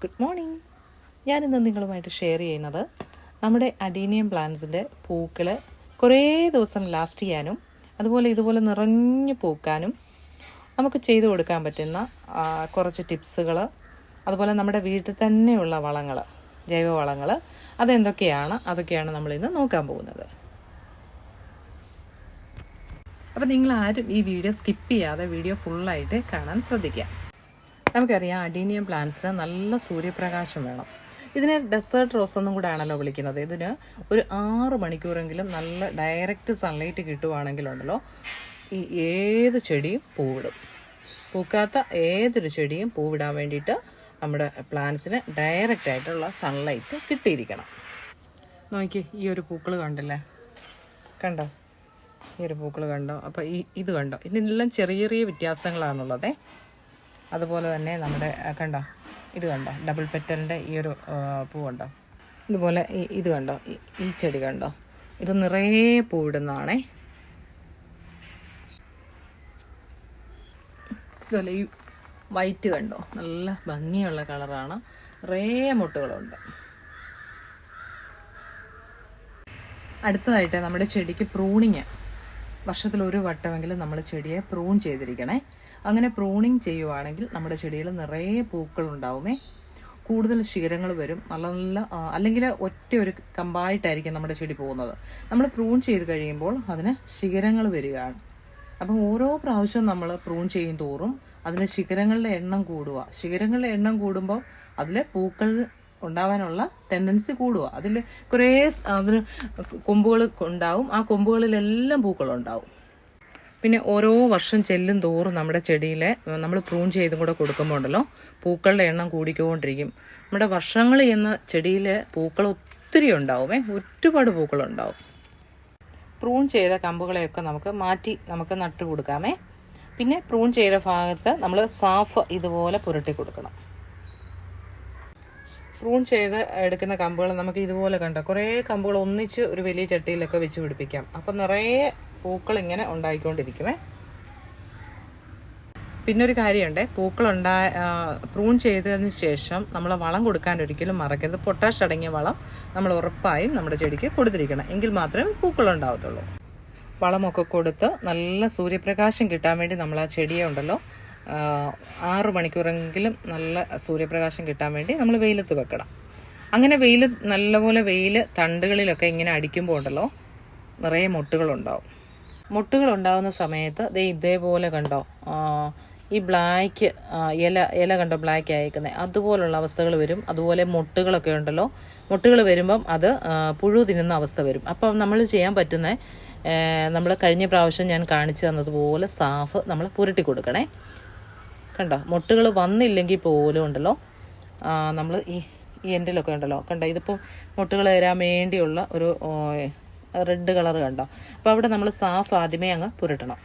Good morning ഞാനിന്ന് നിങ്ങളുമായിട്ട് share ചെയ്യുന്നത് നമ്മുടെ അഡീനിയം പ്ലാന്റ്സിന്റെ പൂക്കൾ കുറേ ദിവസം ലാസ്റ്റ് ചെയ്യാനും അതുപോലെ ഇതുപോലെ നിറഞ്ഞു പൂക്കാനും നമുക്ക് ചെയ്തു കൊടുക്കാൻ പറ്റുന്ന കുറച്ച് ടിപ്സുകൾ അതുപോലെ നമ്മുടെ വീട്ടിൽ തന്നെയുള്ള വളങ്ങൾ ജൈവ വളങ്ങൾ അതെന്തൊക്കെയാണ് അതൊക്കെയാണ് നമ്മളിന്ന് നോക്കാൻ പോകുന്നത്. അപ്പം നിങ്ങൾ ആരും ഈ വീഡിയോ സ്കിപ്പ് ചെയ്യാതെ വീഡിയോ ഫുള്ളായിട്ട് കാണാൻ ശ്രദ്ധിക്കുക. നമുക്കറിയാം അഡീനിയം പ്ലാന്റ്സിന് നല്ല സൂര്യപ്രകാശം വേണം. ഇതിനെ ഡെസേർട്ട് റോസ് എന്നും കൂടെ ആണല്ലോ വിളിക്കുന്നത്. ഇതിന് ഒരു ആറ് മണിക്കൂറെങ്കിലും നല്ല ഡയറക്റ്റ് സൺലൈറ്റ് കിട്ടുവാണെങ്കിലുണ്ടല്ലോ ഈ ഏത് ചെടിയും പൂവിടും. പൂക്കാത്ത ഏതൊരു ചെടിയും പൂവിടാൻ വേണ്ടിയിട്ട് നമ്മുടെ പ്ലാന്റ്സിന് ഡയറക്റ്റ് ആയിട്ടുള്ള സൺലൈറ്റ് കിട്ടിയിരിക്കണം. നോക്കി ഈ ഒരു പൂക്കൾ കണ്ടില്ലേ? കണ്ടോ? ഈ ഒരു പൂക്കൾ കണ്ടോ? അപ്പോൾ ഈ ഇത് കണ്ടോ? ഇതിനെല്ലാം ചെറിയ ചെറിയ വ്യത്യാസങ്ങളാണുള്ളതേ. അതുപോലെ തന്നെ നമ്മുടെ കണ്ടോ? ഇത് കണ്ടോ? ഡബിൾ പെറ്റലിന്റെ ഈ ഒരു പൂ കണ്ടോ? ഇതുപോലെ ഇത് കണ്ടോ? ഈ ചെടി കണ്ടോ? ഇത് നിറയെ പൂവിടുന്നതാണേ ഇതുപോലെ ഈ വൈറ്റ് കണ്ടോ? നല്ല ഭംഗിയുള്ള കളറാണ്. നിറയെ മുട്ടുകളുണ്ട്. അടുത്തതായിട്ട് നമ്മുടെ ചെടിക്ക് പ്രൂണിങ്. വർഷത്തിൽ ഒരു വട്ടമെങ്കിലും നമ്മൾ ചെടിയെ പ്രൂൺ ചെയ്തിരിക്കണേ. അങ്ങനെ പ്രൂണിങ് ചെയ്യുവാണെങ്കിൽ നമ്മുടെ ചെടിയിൽ നിറയെ പൂക്കൾ ഉണ്ടാവുമേ കൂടുതൽ ശിഖരങ്ങൾ വരും. നല്ല നല്ല അല്ലെങ്കിൽ ഒറ്റ ഒരു കമ്പായിട്ടായിരിക്കും നമ്മുടെ ചെടി പോകുന്നത്. നമ്മൾ പ്രൂൺ ചെയ്ത് കഴിയുമ്പോൾ അതിന് ശിഖരങ്ങൾ വരികയാണ്. അപ്പം ഓരോ പ്രാവശ്യം നമ്മൾ പ്രൂൺ ചെയ്യും തോറും അതിന് ശിഖരങ്ങളുടെ എണ്ണം കൂടുക. ശിഖരങ്ങളുടെ എണ്ണം കൂടുമ്പോൾ അതിൽ പൂക്കൾ ഉണ്ടാവാനുള്ള ടെൻഡൻസി കൂടുക. അതിൽ കുറേ അതിന് കൊമ്പുകൾ ഉണ്ടാവും. ആ കൊമ്പുകളിലെല്ലാം പൂക്കളുണ്ടാവും. പിന്നെ ഓരോ വർഷം ചെല്ലും തോറും നമ്മുടെ ചെടിയിലെ നമ്മൾ പ്രൂൺ ചെയ്തും കൂടെ കൊടുക്കുമ്പോൾ ഉണ്ടല്ലോ പൂക്കളുടെ എണ്ണം കൂടിക്കൊണ്ടിരിക്കും. നമ്മുടെ വർഷങ്ങൾ എന്ന ചെടിയിൽ പൂക്കൾ ഒത്തിരി ഉണ്ടാവുമേ ഒരുപാട് പൂക്കളുണ്ടാവും. പ്രൂൺ ചെയ്ത കമ്പുകളെയൊക്കെ നമുക്ക് മാറ്റി നമുക്ക് നട്ടു കൊടുക്കാമേ പിന്നെ പ്രൂൺ ചെയ്ത ഭാഗത്ത് നമ്മൾ സാഫ് ഇതുപോലെ പുരട്ടി കൊടുക്കണം. പ്രൂൺ ചെയ്ത് എടുക്കുന്ന കമ്പുകൾ നമുക്ക് ഇതുപോലെ കണ്ട? കുറേ കമ്പുകൾ ഒന്നിച്ച് ഒരു വലിയ ചട്ടിയിലൊക്കെ വെച്ച് പിടിപ്പിക്കാം. അപ്പം നിറയെ പൂക്കൾ ഇങ്ങനെ ഉണ്ടായിക്കൊണ്ടിരിക്കുമേ. പിന്നെ ഒരു കാര്യമുണ്ട്. പൂക്കൾ ഉണ്ടായ പ്രൂൺ ചെയ്തതിന് ശേഷം നമ്മൾ വളം കൊടുക്കാൻ ഒരിക്കലും മറക്കരുത്. പൊട്ടാഷ് അടങ്ങിയ വളം നമ്മൾ ഉറപ്പായും നമ്മുടെ ചെടിക്ക് കൊടുത്തിരിക്കണം. എങ്കിൽ മാത്രമേ പൂക്കൾ ഉണ്ടാവത്തുള്ളൂ. വളമൊക്കെ കൊടുത്ത് നല്ല സൂര്യപ്രകാശം കിട്ടാൻ വേണ്ടി നമ്മൾ ആ ചെടിയെ ഉണ്ടല്ലോ ആറ് മണിക്കൂറെങ്കിലും നല്ല സൂര്യപ്രകാശം കിട്ടാൻ വേണ്ടി നമ്മൾ വെയിലത്ത് വെക്കണം. അങ്ങനെ വെയിൽ നല്ലപോലെ വെയിൽ തണ്ടുകളിലൊക്കെ ഇങ്ങനെ അടിക്കുമ്പോൾ ഉണ്ടല്ലോ നിറയെ മുട്ടുകളുണ്ടാവും. മുട്ടുകൾ ഉണ്ടാകുന്ന സമയത്ത് ദേ ഇതേപോലെ കണ്ടോ ഈ ബ്ലാക്ക് ഇല ഇല കണ്ടോ ബ്ലാക്ക് അയക്കുന്നത് അതുപോലുള്ള അവസ്ഥകൾ വരും. അതുപോലെ മുട്ടുകളൊക്കെ ഉണ്ടല്ലോ മുട്ടുകൾ വരുമ്പം അത് പുഴു തിന്നുന്ന അവസ്ഥ വരും. അപ്പം നമ്മൾ ചെയ്യാൻ പറ്റുന്ന നമ്മൾ കഴിഞ്ഞ പ്രാവശ്യം ഞാൻ കാണിച്ചു തന്നതുപോലെ സാഫ് നമ്മൾ പുരട്ടി കൊടുക്കണേ. കണ്ടോ? മുട്ടുകൾ വന്നില്ലെങ്കിൽ പോലും ഉണ്ടല്ലോ. നമ്മൾ ഈ ഈ എൻഡിലൊക്കെ ഉണ്ടല്ലോ. കണ്ടോ? ഇതിപ്പോൾ മുട്ടുകൾ തരാൻ വേണ്ടിയുള്ള ഒരു റെഡ് കളർ കണ്ടോ? അപ്പോൾ അവിടെ നമ്മൾ സാഫ് ആദ്യമേ അങ്ങ് പുരട്ടണം.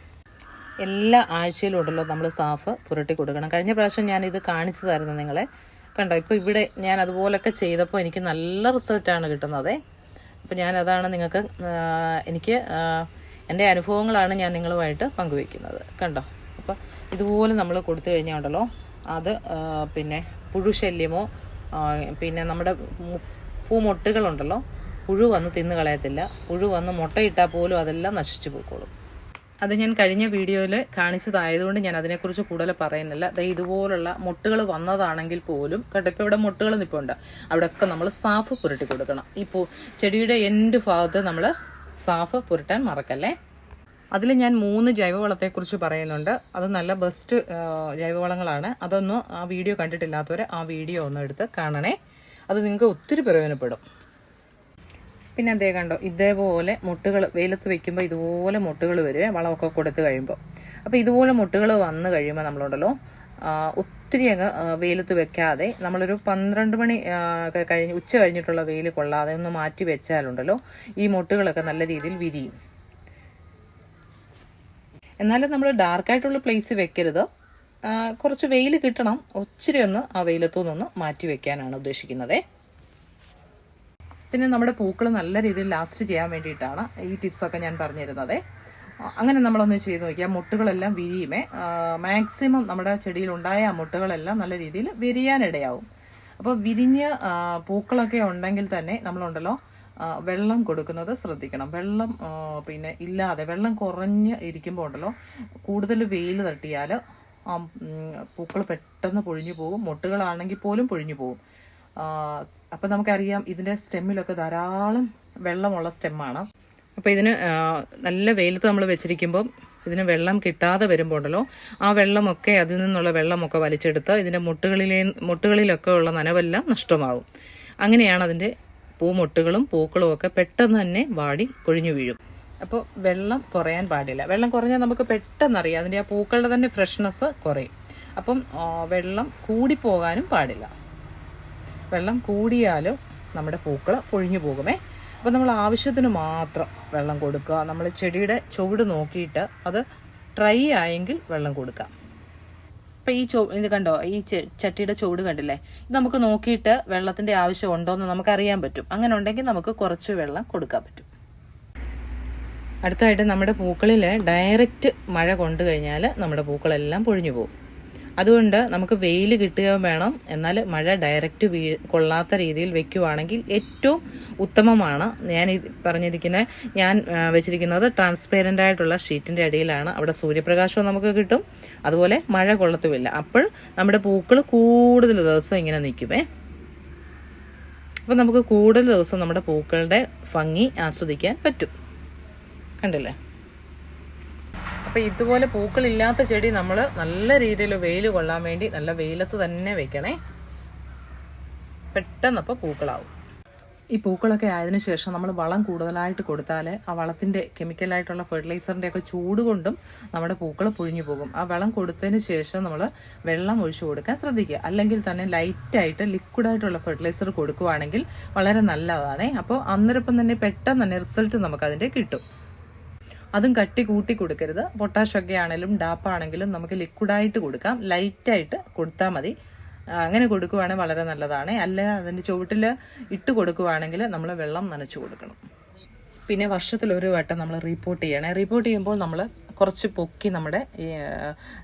എല്ലാ ആഴ്ചയിലും ഉണ്ടല്ലോ നമ്മൾ സാഫ് പുരട്ടി കൊടുക്കണം. കഴിഞ്ഞ പ്രാവശ്യം ഞാൻ ഇത് കാണിച്ചു തരുന്നത് നിങ്ങളെ. കണ്ടോ? ഇപ്പോൾ ഇവിടെ ഞാൻ അതുപോലൊക്കെ ചെയ്തപ്പോൾ എനിക്ക് നല്ല റിസൾട്ടാണ് കിട്ടുന്നത്. അപ്പോൾ ഞാൻ അതാണ് നിങ്ങൾക്ക് എനിക്ക് എന്റെ അനുഭവങ്ങളാണ് ഞാൻ നിങ്ങളുമായിട്ട് പങ്കുവയ്ക്കുന്നത്. കണ്ടോ? അപ്പോൾ ഇതുപോലെ നമ്മൾ കൊടുത്തു കഴിഞ്ഞാൽ ഉണ്ടല്ലോ. അത് പിന്നെ പുഴുശല്യമോ പിന്നെ നമ്മുടെ പൂമൊട്ടുകളുണ്ടല്ലോ. പുഴു വന്ന് തിന്നു കളയത്തില്ല. പുഴു വന്ന് മുട്ടയിട്ടാൽ പോലും അതെല്ലാം നശിച്ചു പോയിക്കോളും. അത് ഞാൻ കഴിഞ്ഞ വീഡിയോയിൽ കാണിച്ചതായതുകൊണ്ട് ഞാൻ അതിനെക്കുറിച്ച് കൂടുതൽ പറയുന്നില്ല. ദേ ഇതുപോലുള്ള മുട്ടുകൾ വന്നതാണെങ്കിൽ പോലും കേട്ടോ ഇപ്പോൾ ഇവിടെ മുട്ടുകൾ നിൽപ്പുണ്ട് അവിടെയൊക്കെ നമ്മൾ സാഫ് പുരട്ടി കൊടുക്കണം. ഇപ്പോൾ ചെടിയുടെ എന്റെ ഭാഗത്ത് നമ്മൾ സാഫ് പുരട്ടാൻ മറക്കല്ലേ? അതിൽ ഞാൻ മൂന്ന് ജൈവവളത്തെക്കുറിച്ച് പറയുന്നുണ്ട്. അത് നല്ല ബെസ്റ്റ് ജൈവവളങ്ങളാണ്. അതൊന്നും ആ വീഡിയോ കണ്ടിട്ടില്ലാത്തവർ ആ വീഡിയോ ഒന്ന് എടുത്ത് കാണണേ. അത് നിങ്ങൾക്ക് ഒത്തിരി പ്രയോജനപ്പെടും. പിന്നെ അതേ കണ്ടോ? ഇതേപോലെ മുട്ടുകൾ വെയിലത്ത് വെക്കുമ്പോൾ ഇതുപോലെ മുട്ടുകൾ വരുവേ വളമൊക്കെ കൊടുത്ത് കഴിയുമ്പോൾ അപ്പോൾ ഇതുപോലെ മുട്ടുകൾ വന്നു കഴിയുമ്പോൾ നമ്മളുണ്ടല്ലോ ഒത്തിരി അങ്ങ് വെയിലത്ത് വെക്കാതെ നമ്മളൊരു പന്ത്രണ്ട് മണി കഴിഞ്ഞ് ഉച്ച കഴിഞ്ഞിട്ടുള്ള വെയിൽ കൊള്ളാതെ ഒന്ന് മാറ്റി വെച്ചാലുണ്ടല്ലോ ഈ മുട്ടുകളൊക്കെ നല്ല രീതിയിൽ വിരിയും. എന്നാലും നമ്മൾ ഡാർക്കായിട്ടുള്ള പ്ലേസ് വെക്കരുത്. കുറച്ച് വെയിൽ കിട്ടണം. ഒത്തിരി ഒന്ന് ആ വെയിലത്തു നിന്ന് മാറ്റി വെക്കാനാണ് ഉദ്ദേശിക്കുന്നത്. പിന്നെ നമ്മുടെ പൂക്കൾ നല്ല രീതിയിൽ ലാസ്റ്റ് ചെയ്യാൻ വേണ്ടിയിട്ടാണ് ഈ ടിപ്സൊക്കെ ഞാൻ പറഞ്ഞിരുന്നത്. അങ്ങനെ നമ്മളൊന്ന് ചെയ്ത് നോക്കിയാൽ മുട്ടുകളെല്ലാം വിരിയുമേ. മാക്സിമം നമ്മുടെ ചെടിയിൽ ഉണ്ടായ ആ മുട്ടുകളെല്ലാം നല്ല രീതിയിൽ വിരിയാനിടയാവും. അപ്പോൾ വിരിഞ്ഞ് പൂക്കളൊക്കെ ഉണ്ടെങ്കിൽ തന്നെ നമ്മളുണ്ടല്ലോ വെള്ളം കൊടുക്കുന്നത് ശ്രദ്ധിക്കണം. വെള്ളം പിന്നെ ഇല്ലാതെ വെള്ളം കുറഞ്ഞ് ഇരിക്കുമ്പോൾ ഉണ്ടല്ലോ കൂടുതൽ വെയിൽ തട്ടിയാൽ പൂക്കൾ പെട്ടെന്ന് പൊഴിഞ്ഞു പോകും. മൊട്ടുകളാണെങ്കിൽ പോലും പൊഴിഞ്ഞു പോകും. അപ്പം നമുക്കറിയാം ഇതിന്റെ സ്റ്റെമ്മിലൊക്കെ ധാരാളം വെള്ളമുള്ള സ്റ്റെമ്മാണ്. അപ്പോൾ ഇതിന് നല്ല വെയിലത്ത് നമ്മൾ വെച്ചിരിക്കുമ്പം ഇതിന് വെള്ളം കിട്ടാതെ വരുമ്പോൾ ഉണ്ടല്ലോ ആ വെള്ളമൊക്കെ അതിൽ നിന്നുള്ള വെള്ളമൊക്കെ വലിച്ചെടുത്ത് ഇതിന്റെ മുട്ടുകളിലെ മുട്ടുകളിലൊക്കെ ഉള്ള നനവെല്ലാം നഷ്ടമാകും. അങ്ങനെയാണ് അതിന്റെ പൂമൊട്ടുകളും പൂക്കളും ഒക്കെ പെട്ടെന്ന് തന്നെ വാടി കൊഴിഞ്ഞു വീഴും. അപ്പോൾ വെള്ളം കുറയാൻ പാടില്ല. വെള്ളം കുറഞ്ഞാൽ നമുക്ക് പെട്ടെന്ന് അറിയാം അതിന്റെ ആ പൂക്കളുടെ തന്നെ ഫ്രഷ്നെസ് കുറയും. അപ്പം വെള്ളം കൂടിപ്പോകാനും പാടില്ല. വെള്ളം കൂടിയാലും നമ്മുടെ പൂക്കൾ പൊഴിഞ്ഞു പോകുമേ. അപ്പോൾ നമ്മൾ ആവശ്യത്തിന് മാത്രം വെള്ളം കൊടുക്കുക. നമ്മൾ ചെടിയുടെ ചുവട് നോക്കിയിട്ട് അത് ഡ്രൈ ആയെങ്കിൽ വെള്ളം കൊടുക്കാം. അപ്പം ഈ ചോ ഇത് കണ്ടോ? ഈ ചട്ടിയുടെ ചുവട് കണ്ടില്ലേ? ഇത് നമുക്ക് നോക്കിയിട്ട് വെള്ളത്തിന്റെ ആവശ്യം ഉണ്ടോ എന്ന് നമുക്ക് അറിയാൻ പറ്റും. അങ്ങനെ ഉണ്ടെങ്കിൽ നമുക്ക് കുറച്ച് വെള്ളം കൊടുക്കാൻ പറ്റും. അടുത്തായിട്ട് നമ്മുടെ പൂക്കളിൽ ഡയറക്റ്റ് മഴ കൊണ്ടു കഴിഞ്ഞാൽ നമ്മുടെ പൂക്കളെല്ലാം പൊഴിഞ്ഞു പോകും. അതുകൊണ്ട് നമുക്ക് വെയിൽ കിട്ടുകയും വേണം. എന്നാൽ മഴ ഡയറക്റ്റ് വീ കൊള്ളാത്ത രീതിയിൽ വെക്കുവാണെങ്കിൽ ഏറ്റവും ഉത്തമമാണ്. ഞാൻ പറഞ്ഞിരിക്കുന്ന ഞാൻ വെച്ചിരിക്കുന്നത് ട്രാൻസ്പെയറന്റ് ആയിട്ടുള്ള ഷീറ്റിന്റെ അടിയിലാണ്. അവിടെ സൂര്യപ്രകാശവും നമുക്ക് കിട്ടും. അതുപോലെ മഴ കൊള്ളത്തുമില്ല. അപ്പോൾ നമ്മുടെ പൂക്കൾ കൂടുതൽ ദിവസം ഇങ്ങനെ നിൽക്കുമേ. അപ്പോൾ നമുക്ക് കൂടുതൽ ദിവസം നമ്മുടെ പൂക്കളുടെ ഭംഗി ആസ്വദിക്കാൻ പറ്റും. കണ്ടില്ലേ? അപ്പോൾ ഇതുപോലെ പൂക്കളില്ലാത്ത ചെടി നമ്മൾ നല്ല രീതിയിൽ വെയിൽ കൊള്ളാൻ വേണ്ടി നല്ല വെയിലത്ത് തന്നെ വെക്കണേ. പെട്ടെന്ന് അപ്പോൾ പൂക്കളാവും. ഈ പൂക്കളൊക്കെ ആയതിനു ശേഷം നമ്മൾ വളം കൂടുതലായിട്ട് കൊടുത്താൽ ആ വളത്തിന്റെ കെമിക്കലായിട്ടുള്ള ഫെർട്ടിലൈസറിന്റെ ഒക്കെ ചൂട് കൊണ്ടും നമ്മുടെ പൂക്കൾ പൊഴിഞ്ഞു പോകും. ആ വളം കൊടുത്തതിന് ശേഷം നമ്മൾ വെള്ളം ഒഴിച്ചു കൊടുക്കാൻ ശ്രദ്ധിക്കുക. അല്ലെങ്കിൽ തന്നെ ലൈറ്റായിട്ട് ലിക്വിഡായിട്ടുള്ള ഫെർട്ടിലൈസർ കൊടുക്കുവാണെങ്കിൽ വളരെ നല്ലതാണ്. അപ്പോൾ അന്നേരപ്പം തന്നെ പെട്ടെന്ന് തന്നെ റിസൾട്ട് നമുക്കതിന്റെ കിട്ടും. അതും കട്ടി കൂട്ടി കൊടുക്കരുത്. പൊട്ടാഷ് ഒക്കെ ആണെങ്കിലും ഡാപ്പ് ആണെങ്കിലും നമുക്ക് ലിക്വിഡായിട്ട് കൊടുക്കാം. ലൈറ്റായിട്ട് കൊടുത്താൽ മതി. അങ്ങനെ കൊടുക്കുവാണെങ്കിൽ വളരെ നല്ലതാണ്. അല്ല അതിന്റെ ചുവട്ടിൽ ഇട്ട് കൊടുക്കുവാണെങ്കിൽ നമ്മൾ വെള്ളം നനച്ചു കൊടുക്കണം. പിന്നെ വർഷത്തിൽ ഒരു വട്ടം നമ്മൾ റിപ്പോർട്ട് ചെയ്യണേ. റിപ്പോർട്ട് ചെയ്യുമ്പോൾ നമ്മൾ കുറച്ച് പൊക്കി നമ്മുടെ ഈ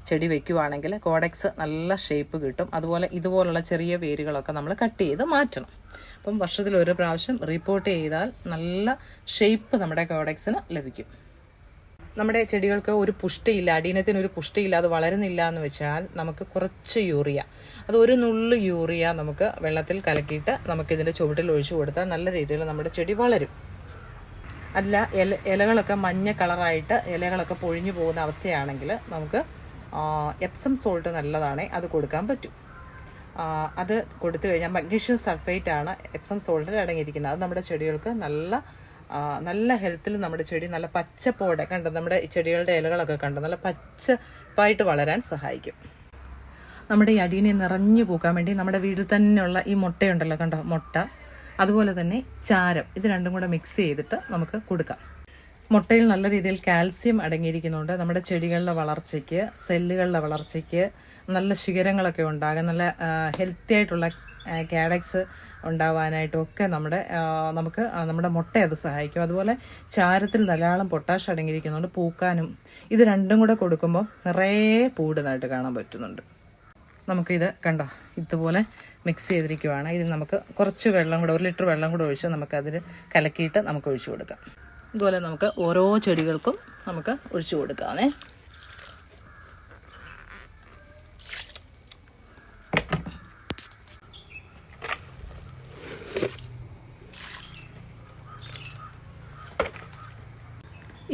ചെടി വെക്കുവാണെങ്കിൽ കോഡക്സ് നല്ല ഷേപ്പ് കിട്ടും. അതുപോലെ ഇതുപോലുള്ള ചെറിയ വേരുകളൊക്കെ നമ്മൾ കട്ട് ചെയ്ത് മാറ്റണം. അപ്പം വർഷത്തിൽ ഒരു പ്രാവശ്യം റിപ്പോർട്ട് ചെയ്താൽ നല്ല ഷേപ്പ് നമ്മുടെ കോഡക്സിന് ലഭിക്കും. നമ്മുടെ ചെടികൾക്ക് ഒരു പുഷ്ടിയില്ല അടീനത്തിന് ഒരു പുഷ്ടിയില്ല അത് വളരുന്നില്ല എന്ന് വെച്ചാൽ നമുക്ക് കുറച്ച് യൂറിയ അത് ഒരു നുള്ള് യൂറിയ നമുക്ക് വെള്ളത്തിൽ കലക്കിയിട്ട് ഇതിന്റെ ചുവട്ടിൽ ഒഴിച്ചു കൊടുത്താൽ നല്ല രീതിയിൽ നമ്മുടെ ചെടി വളരും. അല്ല ഇല ഇലകളൊക്കെ മഞ്ഞ കളറായിട്ട് ഇലകളൊക്കെ പൊഴിഞ്ഞു പോകുന്ന അവസ്ഥയാണെങ്കിൽ നമുക്ക് എപ്സം സോൾട്ട് നല്ലതാണ് അത് കൊടുക്കാൻ പറ്റും. അത് കൊടുത്തു കഴിഞ്ഞാൽ മഗ്നീഷ്യം സൾഫേറ്റ് ആണ് എപ്സം സോൾട്ടിൽ അടങ്ങിയിരിക്കുന്നത്. അത് നമ്മുടെ ചെടികൾക്ക് നല്ല നല്ല ഹെൽത്തിൽ നമ്മുടെ ചെടി നല്ല പച്ചപ്പോടെ കണ്ടോ? നമ്മുടെ ചെടികളുടെ ഇലകളൊക്കെ കണ്ടോ? നല്ല പച്ചപ്പായിട്ട് വളരാൻ സഹായിക്കും. നമ്മുടെ ഈ അടീനെ നിറഞ്ഞു പൂക്കാൻ വേണ്ടി നമ്മുടെ വീട്ടിൽ തന്നെയുള്ള ഈ മുട്ടയുണ്ടല്ലോ കണ്ടോ? മുട്ട. അതുപോലെ തന്നെ ചാരം. ഇത് രണ്ടും കൂടെ മിക്സ് ചെയ്തിട്ട് നമുക്ക് കൊടുക്കാം. മുട്ടയിൽ നല്ല രീതിയിൽ കാൽസ്യം അടങ്ങിയിരിക്കുന്നുണ്ട്. നമ്മുടെ ചെടികളുടെ വളർച്ചയ്ക്ക് സെല്ലുകളുടെ വളർച്ചയ്ക്ക് നല്ല ശിഖരങ്ങളൊക്കെ ഉണ്ടാകാൻ നല്ല ഹെൽത്തി ആയിട്ടുള്ള കാഡക്സ് ഉണ്ടാവാനായിട്ടും ഒക്കെ നമ്മുടെ നമുക്ക് നമ്മുടെ മുട്ട അത് സഹായിക്കും. അതുപോലെ ചാരത്തിൽ ധാരാളം പൊട്ടാഷ് അടങ്ങിയിരിക്കുന്നുണ്ട് പൂക്കാനും. ഇത് രണ്ടും കൂടെ കൊടുക്കുമ്പോൾ നിറയെ പൂടുന്നതായിട്ട് കാണാൻ പറ്റുന്നുണ്ട്. നമുക്കിത് കണ്ടോ? ഇതുപോലെ മിക്സ് ചെയ്തിരിക്കുവാണ്. ഇതിൽ നമുക്ക് കുറച്ച് വെള്ളം കൂടെ ഒരു ലിറ്റർ വെള്ളം കൂടെ ഒഴിച്ച് നമുക്കതിൽ കലക്കിയിട്ട് നമുക്ക് ഒഴിച്ചു കൊടുക്കാം. ഇതുപോലെ നമുക്ക് ഓരോ ചെടികൾക്കും നമുക്ക് ഒഴിച്ചു കൊടുക്കാമേ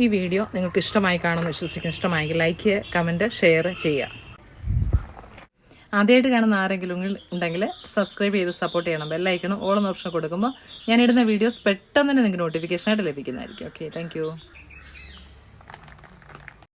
ഈ വീഡിയോ നിങ്ങൾക്ക് ഇഷ്ടമായി കാണുമെന്ന് വിശ്വസിക്കുന്നു. ഇഷ്ടമായെങ്കിൽ ലൈക്ക് കമന്റ് ഷെയർ ചെയ്യുക. ആദ്യമായിട്ട് കാണുന്ന ആരെങ്കിലും ഉണ്ടെങ്കിൽ സബ്സ്ക്രൈബ് ചെയ്ത് സപ്പോർട്ട് ചെയ്യണം. ബെല്ലൈക്കണം ഓളം ഓപ്ഷൻ കൊടുക്കുമ്പോൾ ഞാൻ ഇടുന്ന വീഡിയോസ് പെട്ടെന്ന് തന്നെ നിങ്ങൾക്ക് നോട്ടിഫിക്കേഷനായിട്ട് ലഭിക്കുന്നതായിരിക്കും. Okay thank